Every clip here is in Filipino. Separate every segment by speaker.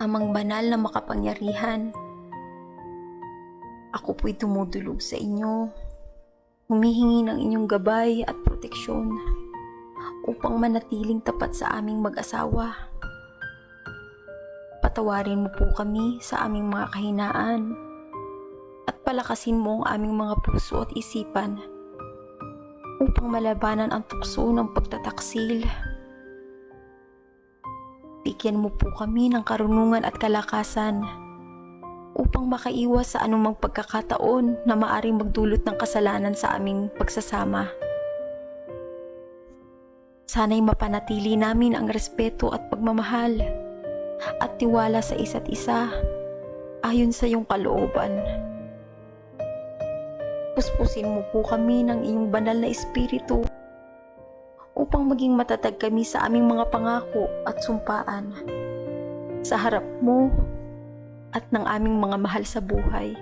Speaker 1: Amang banal na makapangyarihan, ako po'y tumudulog sa inyo, humihingi ng inyong gabay at proteksyon upang manatiling tapat sa aming mag-asawa. Patawarin mo po kami sa aming mga kahinaan at palakasin mo ang aming mga puso at isipan upang malabanan ang tukso ng pagtataksil. Bigyan mo po kami ng karunungan at kalakasan upang makaiwas sa anumang pagkakataon na maaring magdulot ng kasalanan sa aming pagsasama. Sana'y mapanatili namin ang respeto at pagmamahal at tiwala sa isa't isa ayon sa iyong kalooban. Puspusin mo po kami ng iyong banal na espiritu upang maging matatag kami sa aming mga pangako at sumpaan. Sa harap mo at ng aming mga mahal sa buhay.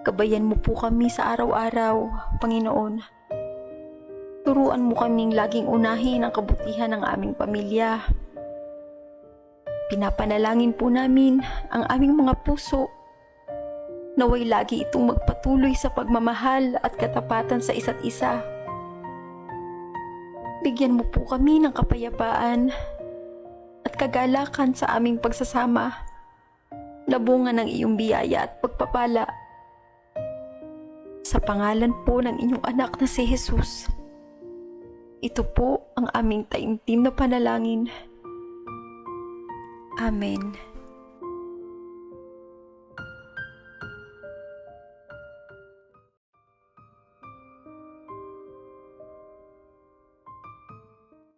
Speaker 1: Kabayan mo po kami sa araw-araw, Panginoon. Turuan mo kaming laging unahin ang kabutihan ng aming pamilya. Pinapanalangin po namin ang aming mga puso. Naway lagi itong magpatuloy sa pagmamahal at katapatan sa isa't isa. Bigyan mo po kami ng kapayapaan at kagalakan sa aming pagsasama. Labungan ng iyong biyaya at pagpapala. Sa pangalan po ng inyong anak na si Jesus. Ito po ang aming taimtim na panalangin. Amen.